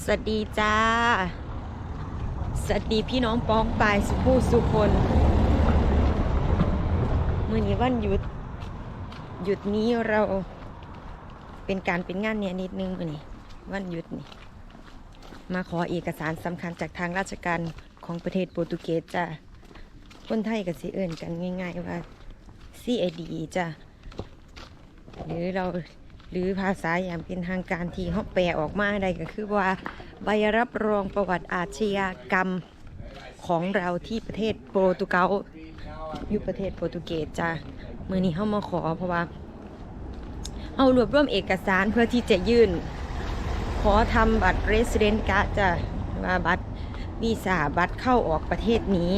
สวัสดีจ้า สวัสดีพี่น้องป้องปายสุผู้สุคนมื่อนี้วันหยุด หยุดนี้เราเป็นการเป็นงานเนี่ยนิดนึงมื่อนี้วันหยุดนี่ มาขอเอกสารสำคัญจากทางราชการของประเทศโปรตุเกสจ้าคนไทยกับสิเอิญกันง่าย ๆ ว่า CID จ้าหรือเรา หรือภาษาอย่างเป็นทางการที่เขาแปลออกมาได้ก็คือว่าใบรับรองประวัติอาชญากรรมของเราที่ประเทศโปรตุเกสอยู่ประเทศโปรตุเกสจ้าเมื่อนี้เขามาขอเพราะว่าเอารวบรวมเอกสารเพื่อที่จะยื่น ขอทำบัตร Resident Card จ้ะว่าบัตรวีซ่าบัตรเข้าออกประเทศนี้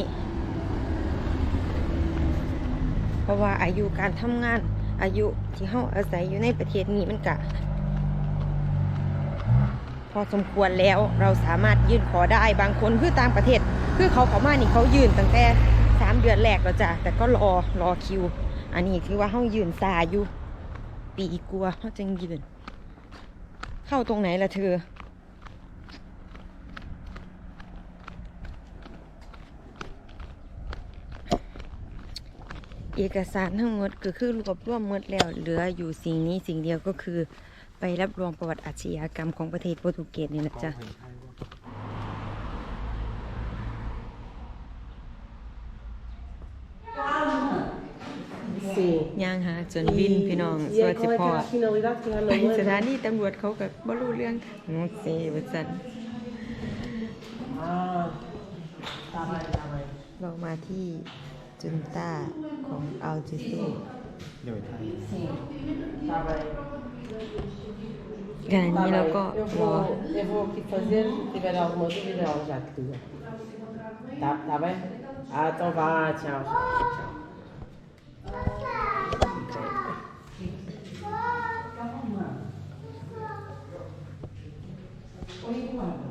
เพราะว่าอายุการทำงาน อายุที่เขาอาศัยอยู่ในประเทศนี้มันกะ พอสมควรแล้วเราสามารถยื่นขอได้บางคนคือต่างประเทศ คือเขาเขามานี่เขายื่นตั้งแต่สามเดือนแรกแล้วจ้ะแต่ก็รอรอคิว อันนี้ถือว่าเขายื่นซาอยู่ ปีกลัวเขาจึงยื่นเข้าตรงไหนล่ะเธอ เอกสารทั้งหมดก็คือรวบรวมหมดแล้วเหลืออยู่สิ่งนี้สิ่งเดียวก็คือไปรับรองประวัติอาชญากรรมของประเทศโปรตุเกสนี่นะจ๊ะ Sim. ย่างหาจนวินพี่น้อง E สวั aí, สดี qual é พ่อ que é a finalidade que já ไป não ส é? ถานีตำรวจเขากับ่รู้เรื่องน้องเซวัสัน Ah, tá bem, tá bem. เรามาที่ จุนต้าของอัลจิซู Sim, tá bem. ขณะ Tá นี้เรา bem. ก็ Eu รอ vou, eu vou aqui fazer, se tiver alguma dúvida, ela já te liga. Tá, tá bem? Ah, então vá, tchau. tchau. ส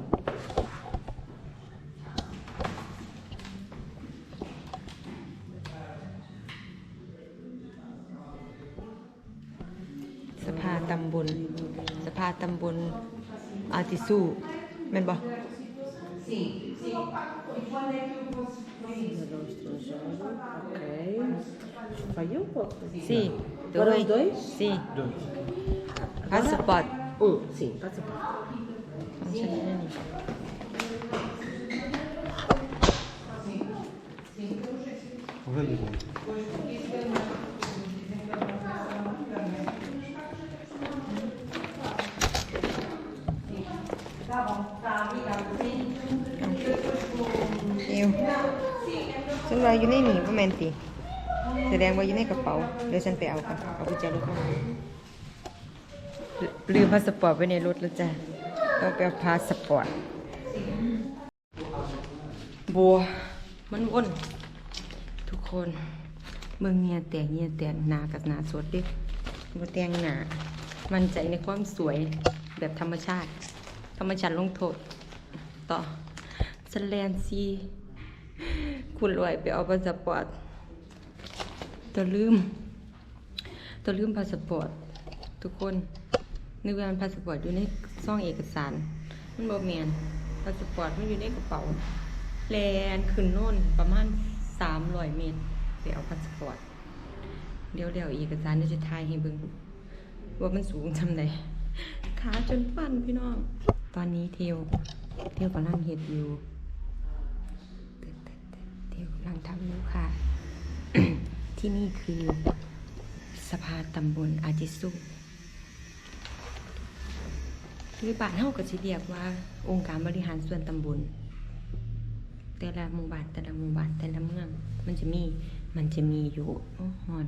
ตำบลสภาตำบลอาจิซูแม่นบ่ Cidadão estrangeiro, ok. Vai eu ou posso? สี่ Foram dois? สี่พาสปอร์ต Um, sim, passa por. ของฉันนี่ เอวฉันว่าอยู่ในหนีว่าแมนติแสดงว่าอยู่ในกระเป๋า เดี๋ยวฉันไปเอากันเอากุญแจรถเข้ามาลืมพาสปอร์ตไว้ในรถแล้วจ้ะต้องไปเอาพาสปอร์ตบัว มันวนทุกคนเมืองเงียแต่งเงียแต่งหนากับหนาสดดิบัแต่งหนา มั่นใจในความสวยแบบธรรมชาติ ธรรมชาติลงโทษ ต่อสแลนซีคุณรวยไปเอาพาสปอร์ตตัวลืม ตัวลืมพาสปอร์ตทุกคนนึกว่ามันพาสปอร์ตอยู่ในซองเอกสาร มันบอกเมียนพาสปอร์ตมันอยู่ในกระเป๋าแลนขึ้นโน่นประมาณสามร้อยเมตรไปเอาพาสปอร์ตเดี๋ยวเดี๋ยวเอกสารจะทายให้เบิ่งว่ามันสูงจำไดขาจนฟันพี่น้อง ตอนนี้เทียวเทียวกำลังเห็ดอยู่เทียวกำลังทำอยู่ค่ะ ที่นี่คือสภาตำบลอาจิสุหรือบ้านเฮาก็สิเรียกว่า องค์การบริหารส่วนตำบล แต่ละหมู่บ้านแต่ละหมู่บ้านแต่ละเมือง มันจะมีมันจะมีอยู่โอ้อน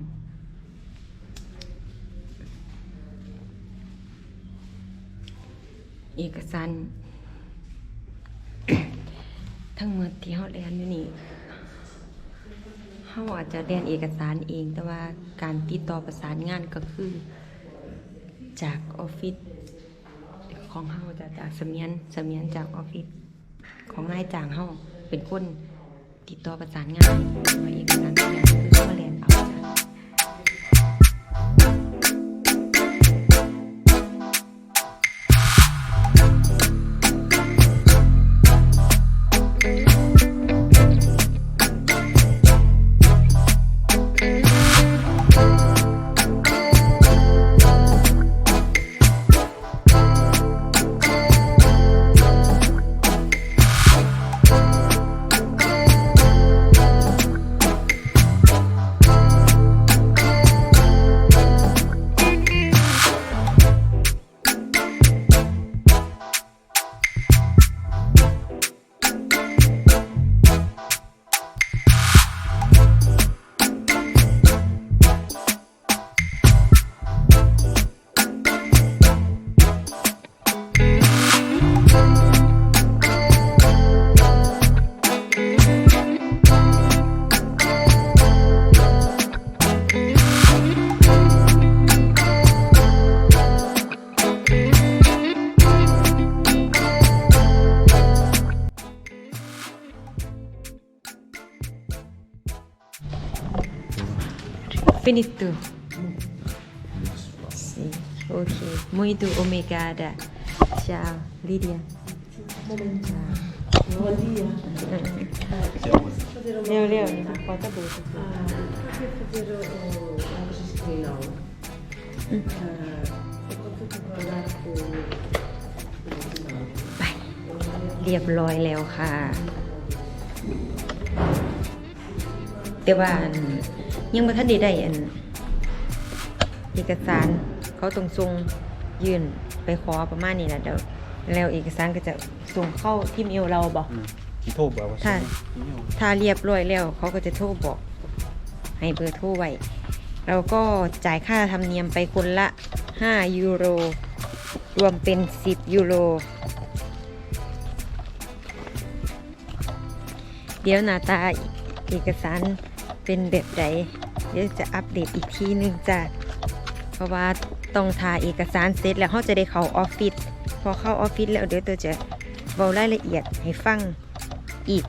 เอกสารทั้งหมดที่เฮาเรียนอยู่นี่เฮาอาจจะเรียนเอกสารเอง แต่ว่าการติดต่อประสานงานก็คือ จากออฟฟิศของเฮาจะจากสมียนสมียนจากออฟฟิศของนายจ้างเฮาเป็นคนติดต่อประสานงานว่าเอกสารทุกอย่างคือเฮาเรียนเอา จ้ะ finito sì ok muito obrigada ciao Lidia ciao วันดีอะเร็วเร็วๆนี่ขอตะบูอ่า fazer o a inscrição ah quanto tu vai dar com ไปเรียบร้อยแล้วค่ะ แต่ว่าอัน ยังบ่ทันได้ได้อันเอกสารเขาต้องส่งยื่นไปขอประมาณนี้แหละเดี๋ยวแล้วเอกสารก็จะส่งเข้าที่เมลเราบอกที่โทรบอกว่าถ้าถ้าเรียบร้อยแล้วเขาก็จะโทรบอก ให้เบอร์โทรไว้เราก็จ่ายค่าธรรมเนียมไปคนละ 5 ยูโร รวมเป็น 10 ยูโร เดี๋ยวหน้าตาเอกสาร เป็นแบบใดเดี๋ยวจะอัปเดตอีกทีหนึงจ้ะเพราะว่าต้องถ่ายเอกสารเสร็จแล้วเขาจะได้เข้าออฟฟิศพอเข้าออฟฟิศแล้วเดี๋ยวตัวจะเบารายละเอียดให้ฟังอีก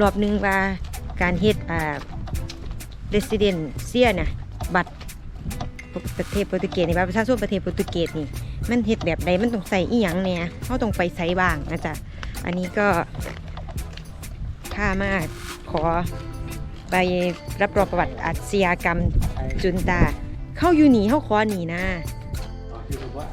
รอบหนึงว่าการเฮ็ดอ่า resident เสียน่ะบัตรประเทศโปรตุเกสนี่บัตรประชาชนประเทศโปรตุเกสนี่มันเฮ็ดแบบใดมันต้องใส่อีหยังเนี่ยเขาต้องไปใส่บ้างนะจ๊ะอันนี้ก็ค่ามากขอ ไปรับรองประวัติอาชญากรรมจุนตา เข้าอยู่หนีเข้าคอหนีนะที่บอกว่า